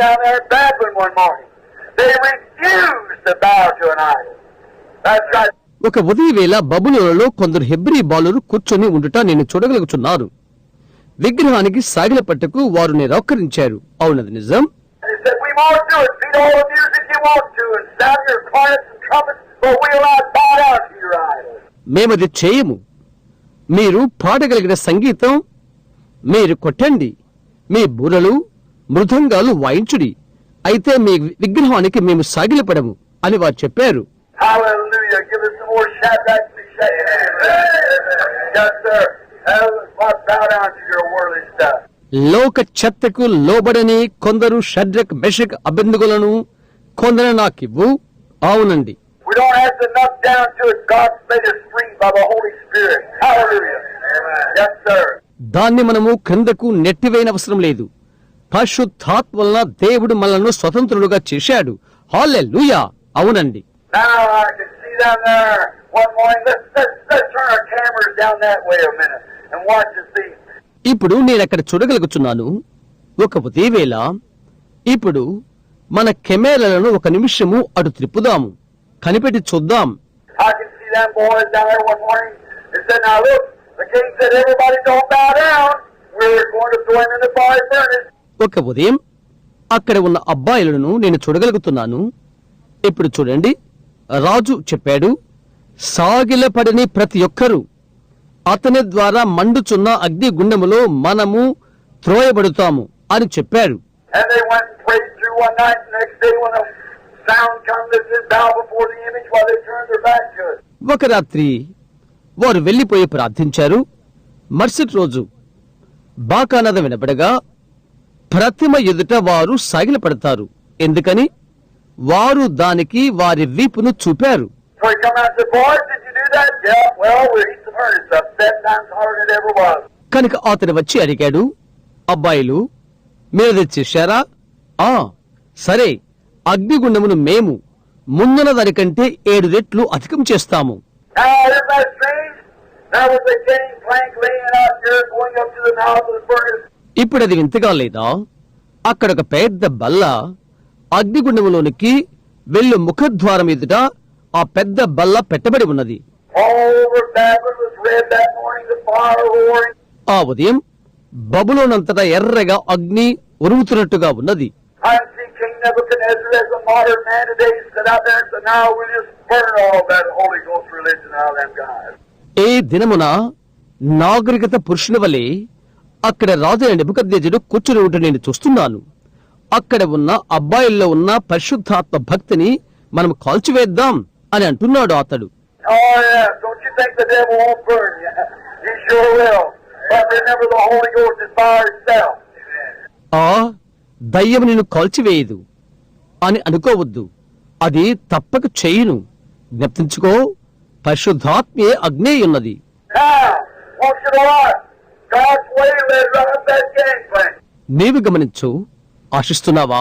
down there babbling one morning. They refused to bow to an idol. That's right. ఒక ఉదయ వేళ బబులోనలో కొందరు Hebrew Balu కూర్చొని ఉండుట నేను చూడగలుగుతున్నారు విగ్రహానికి సాగిల పట్టుకు వారు నిరాకరించారు అవునది నిజం? మేమది చేయము. మీరు పాడగలిగిన సంగీతం మీరు కొట్టండి. మీ బురలు మృదంగాలు వాయించుడి. అయితే మీ విగ్రహానికి మేము సాగిలిపడము అని వారు చెప్పారు. లోక చెత్తకు లోబడని కొందరు షడ్రక్ మెషక్ అభిందుగులను కొందరు నాకివ్వు అవునండి దాన్ని మనము క్రిందకు నెట్టివైన అవసరం లేదు. పరిశుద్ధాత్మలన దేవుడు మనల్ని స్వతంత్రుడుగా చేశాడు. హాలే లూయా అవునండి ఇప్పుడు నేను అక్కడ చూడగలుగుతున్నాను? ఒక ఉదయవేళ ఇప్పుడు మన కెమెరాలను ఒక నిమిషము అటు త్రిప్పుదాము కనిపెట్టి చూద్దాం. Said, look, said, ఒక ఉదయం అక్కడ ఉన్న అబ్బాయిలను నేను చూడగలుగుతున్నాను. ఇప్పుడు చూడండి రాజు చెప్పాడు సాగిలపడని ప్రతి ఒక్కరూ అతని ద్వారా మండుచున్న అగ్ని గుండములో మనము త్రోయబడుతాము అని it. ఒక రాత్రి వారు వెళ్ళిపోయి ప్రార్థించారు. మరుసటి రోజు బాకానద వినపడగా ప్రతిమ ఎదుట వారు సాగిల పెడతారు ఎందుకని? వారు దానికి వారి వీపును చూపారు. కనుక అతను వచ్చి అడిగాడు అబ్బాయిలు మీరు తెచ్చేశారా ఆ సరే అగ్నిగుండమును మేము ముందున దానికంటే ఏడు రెట్లు అధికం చేస్తాము. ఇప్పుడు అది వింతగా లేదా? అక్కడ ఒక పెద్ద బల్ల అగ్నిగుండంలోనికి వెళ్ళు ముఖద్వారం ఎదుట ఆ పెద్ద బల్ల పెట్టబడి ఉన్నది. ఆ ఉదయం బబులోనంతటా ఎర్రగా అగ్ని ఉరుగుతున్నట్టుగా ఉన్నది. ఏ దినమున నాగరికత పురుషుని వలె అక్కడ రాజైన నిబుకద్దేజుడు కూర్చుని ఉంటే నేను చూస్తున్నాను. అక్కడ ఉన్న అబ్బాయిల్లో ఉన్న పరిశుద్ధాత్మ భక్తిని మనం కాల్చివేద్దాం అని అంటున్నాడు అతడు. Oh. ఆ దయ్యం నిన్ను కాల్చివేయదు అని అనుకోవద్దు. అది తప్పక చేయును. జ్ఞప్తించుకో పరిశుద్ధాత్మే అగ్నేయున్నది నీవు గమనించు ఆశిస్తున్నావా?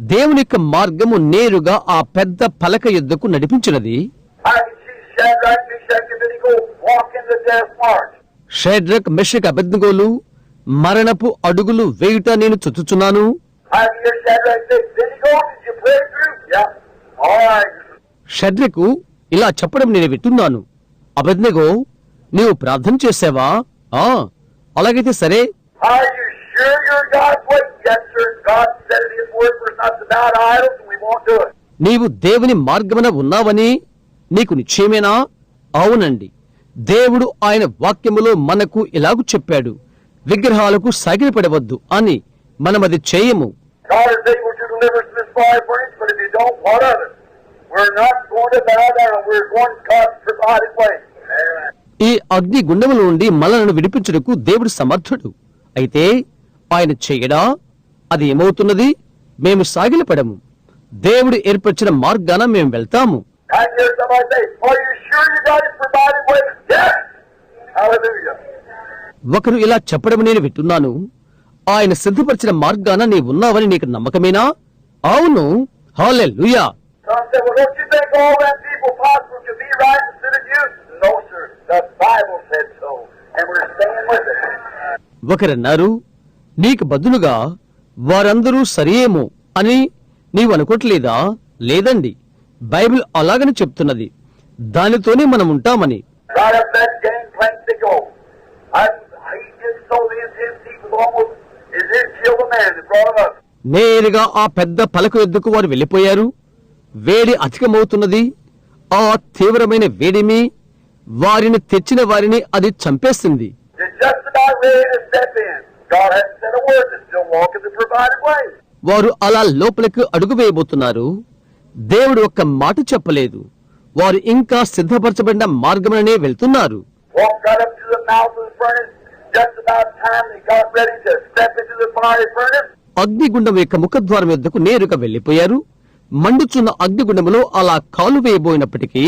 దేవుని యొక్క మార్గము నేరుగా ఆ పెద్ద పలక యుద్ధకు నడిపించినది. షేడ్రక్ మిషక్ అభిజ్ఞలు మరణపు అడుగులు వేయుట నేను చుట్టుచున్నాను షడ్రకు ఇలా చెప్పడం నేను వింటున్నాను. అభిజ్ఞగో నీవు ప్రార్థన చేసావా? అలాగైతే సరే. నీవు దేవుని మార్గమున ఉన్నావని నీకు నిశ్చయమేనా? అవునండి. దేవుడు ఆయన వాక్యములో మనకు ఇలాగ చెప్పాడు. విగ్రహాలకు సగిన పడవద్దు అని మనం అది చేయము ఈ అగ్ని గుండముల నుండి మలలను విడిపించుటకు దేవుడు సమర్థుడు. అయితే ఆయన చేయడా? అది ఏమవుతున్నది? మేము సాగిలపడము. దేవుడు ఏర్పరిచిన మార్గాన మేము వెళ్తాము. ఒకరు ఇలా చెప్పడం నేను వింటున్నాను. ఆయన సిద్ధపరిచిన మార్గాన నీ ఉన్నావని నీకు నమ్మకమేనా? అవును. హాలే Some say, Well, don't you think all them people possible to be right instead of you? No, sir. The Bible said so. And we're staying with it. ఒకరన్నారు నీకు బదులుగా వారందరూ సరియేమో అని నీవు అనుకోవట్లేదా? లేదండి బైబిల్ అలాగని చెప్తున్నది. దానితోనే మనం ఉంటామని. నేరుగా ఆ పెద్ద పలక ఎద్దుకు వారు వెళ్ళిపోయారు. వేడి అధికమవుతున్నది. ఆ తీవ్రమైన వేడిమి వారిని తెచ్చిన వారిని అది చంపేస్తుంది వారు అలా లోపలికి అడుగు వేయబోతున్నారు దేవుడు ఒక్క మాట చెప్పలేదు. వారు ఇంకా సిద్ధపరచబడిన మార్గంలోనే వెళ్తున్నారు. అగ్నిగుండం యొక్క ముఖద్వారం వద్దకు నేరుగా వెళ్ళిపోయారు మండుచున్న అగ్నిగుండంలో అలా కాలు వేయబోయినప్పటికీ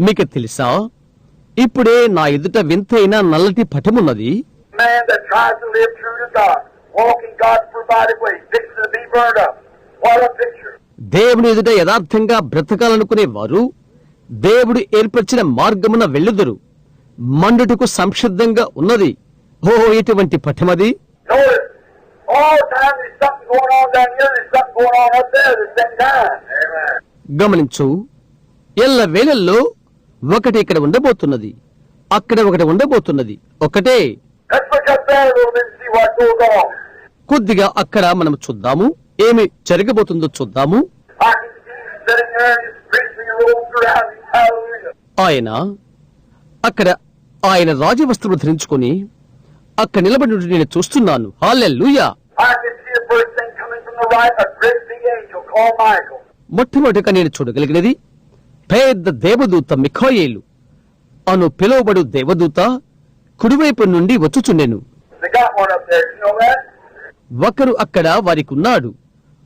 మీకు తెలుసా? ఇప్పుడే నా ఎదుట వింతైన నల్లటి పటమున్నది. దేవుని ఎదుట యథార్థంగా బ్రతకాలనుకునే వారు దేవుడు ఏర్పరిచిన మార్గమున వెళ్ళుదురు. మండుటకు సంసిద్ధంగా ఉన్నది. ఓహో ఎటువంటి పఠమది గమనించు ఎల్ల వేళల్లో ఒకటి ఇక్కడ ఉండబోతున్నది. అక్కడ ఒకటి ఉండబోతున్నది. ఒకటే. కొద్దిగా అక్కడ మనం చూద్దాము. ఏమి జరగబోతుందో చూద్దాము. ఆయన అక్కడ ఆయన రాజ వస్తువులు ధరించుకుని అక్కడ నిలబడి నేను చూస్తున్నాను. మొట్టమొదటిగా నేను చూడగలిగినది పెద్ద దేవదూత మిఖాయేలు. అను పిలువబడు దేవదూత కుడివైపు నుండి వచ్చుచుండెను. ఒకరు అక్కడ వారికున్నాడు.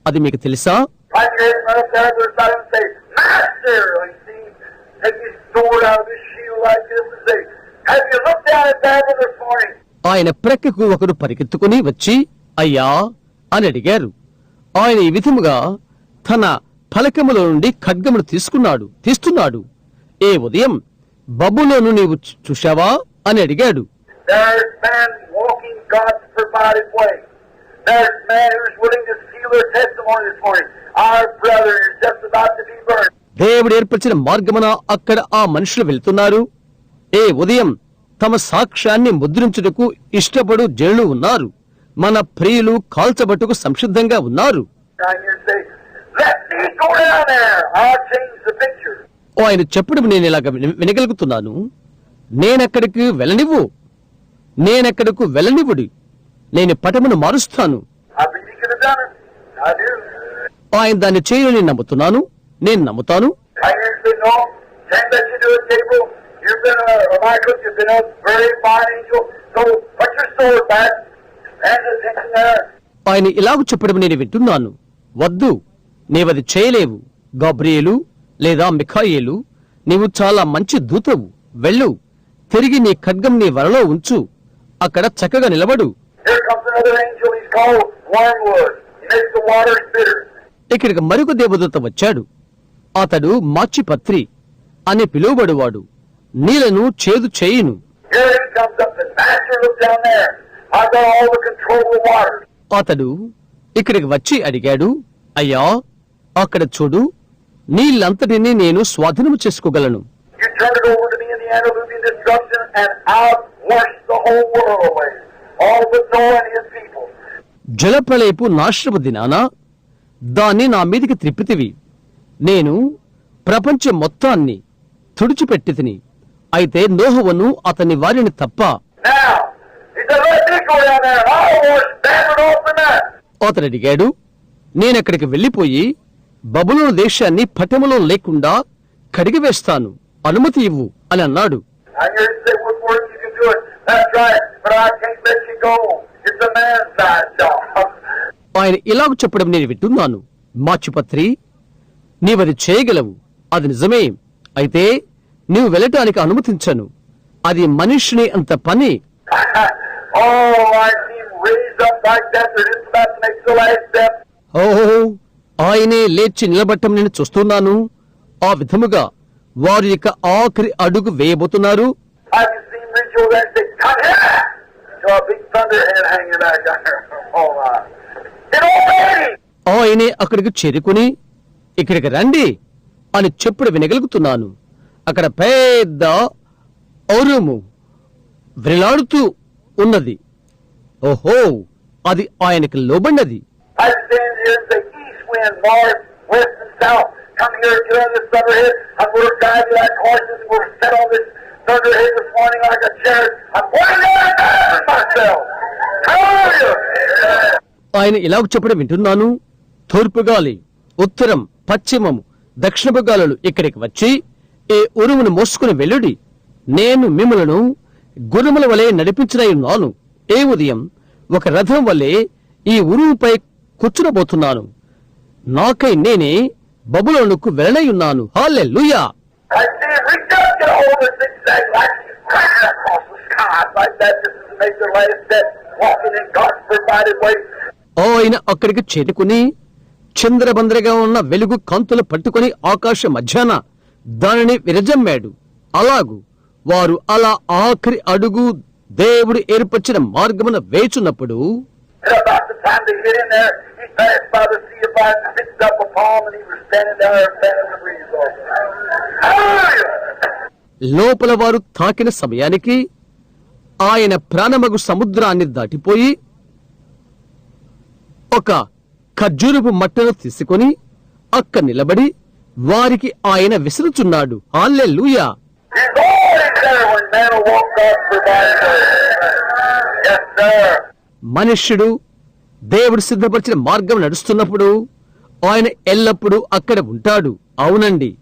అది మీకు తెలుసా? ఆయన ప్రక్కకు ఒకరు పరిగెత్తుకుని వచ్చి అయ్యా అని అడిగారు. ఆయన ఈ విధముగా తన ఫలకములో నుండి ఖడ్గమును తీసుకున్నాడు తీస్తున్నాడు. ఏ ఉదయం బబ్బులోను నీవు చూశావా? అని అడిగాడు. దేవుడు ఏర్పరిచిన మార్గమున అక్కడ ఆ మనుషులు వెళ్తున్నారు. ఏ ఉదయం తమ సాక్ష్యాన్ని ముద్రించుటకు ఇష్టపడు జనులు ఉన్నారు. మన ప్రియులు కాల్చబట్టుకు సంసిద్ధంగా ఉన్నారు. ఆయన చెప్పడం నేను ఇలాగ వినగలుగుతున్నాను. నేనెక్కడికి వెళ్ళనివ్వు. నేనెక్కడికి వెళ్ళనివ్వుడి. నేను పటమును మారుస్తాను. ఆయన దాన్ని చేయని నమ్ముతున్నాను. నేను నమ్ముతాను. ఆయన ఇలాగ చెప్పడం నేను వింటున్నాను. వద్దు. నీవది చేయలేవు. గాబ్రియేలు లేదా మిఖాయేలు నీవు చాలా మంచి దూతవు. వెళ్ళు. తిరిగి నీ ఖడ్గం నీ వరలో ఉంచు. అక్కడ చక్కగా నిలబడు. ఇక్కడికి మరొక దేవదత్త వచ్చాడు. అతడు మాచిపత్రి అని పిలువబడువాడు. నీలను చేదు చేయును. అతడు ఇక్కడికి వచ్చి అడిగాడు అయ్యా అక్కడ చూడు నీళ్ళంతటినీ నేను స్వాధీనం చేసుకోగలను. జలప్రలయపు నాశ్రమ దినాన దాన్ని నా మీదకి త్రిప్పితివి. నేను ప్రపంచ మొత్తాన్ని తుడిచిపెట్టి తిని అయితే నోహవను అతని వారిని తప్ప అడిగాడు నేనక్కడికి వెళ్ళిపోయి బబులోను దేశాన్ని పటములో లేకుండా కడిగివేస్తాను. అనుమతి ఇవ్వు అని అన్నాడు. ఆయన ఇలాగ చెప్పడం నేను వింటున్నాను. మాచుపత్రి నీవది చేయగలవు. అది నిజమే. అయితే నీవు వెళ్ళటానికి అనుమతించను. అది మనిషిని అంత పని. Oh, ఆయనే లేచి నిలబట్టమని చూస్తున్నాను. ఆ విధముగా వారి యొక్క ఆఖరి అడుగు వేయబోతున్నారు. ఆయనే అక్కడికి చేరుకుని ఇక్కడికి రండి అని చెప్పుడు వినగలుగుతున్నాను. అక్కడ పెద్ద ఔరము వ్రిలాడుతూ ఉన్నది. ఓహో అది ఆయనకి లోబండది I stand north, west, and south. Come here to this thunderhead. I'm going to guide you like horses. We're set on this thunderhead this morning like a chariot. I'm going to myself. Hallelujah. ఆయన ఇలాగ చెప్పడం వింటున్నాను తూర్పు గాలి ఉత్తరం పశ్చిమము దక్షిణపు గాలులు ఇక్కడికి వచ్చి ఈ ఉరుమును మోసుకుని వెళ్ళుడి నేను మిమ్మలను గురుముల వలె నడిపించడయున్నాను ఏ ఉదయం ఒక రథం వల్లే ఈ ఉరువుపై కూర్చునబోతున్నాను నాకై నేనే బబులోనుకు వెళ్ళనయ్యున్నాను ఉన్నాను లుయా ఓ ఆయన అక్కడికి చేరుకుని చంద్రబందరగా ఉన్న వెలుగు కాంతులు పట్టుకుని ఆకాశ మధ్యాహ్న దానిని విరజమ్మాడు. అలాగు వారు అలా ఆఖరి అడుగు దేవుడు ఏర్పరిచిన మార్గమున వేచున్నప్పుడు And about the time they get in there, he passed by the sea of light and picked up a palm and he was standing there fanning the breeze off. Hallelujah! లోపల వారు తాకిన సమయానికి ఆయన ప్రాణమగు సముద్రాన్ని దాటిపోయి ఒక ఖర్జూరపు మట్టను తీసుకొని అక్క నిలబడి వారికి ఆయన విసురుచున్నాడు. Yes, sir. మనుష్యుడు దేవుడు సిద్ధపరిచిన మార్గం నడుస్తున్నప్పుడు ఆయన ఎల్లప్పుడూ అక్కడ ఉంటాడు. అవునండి.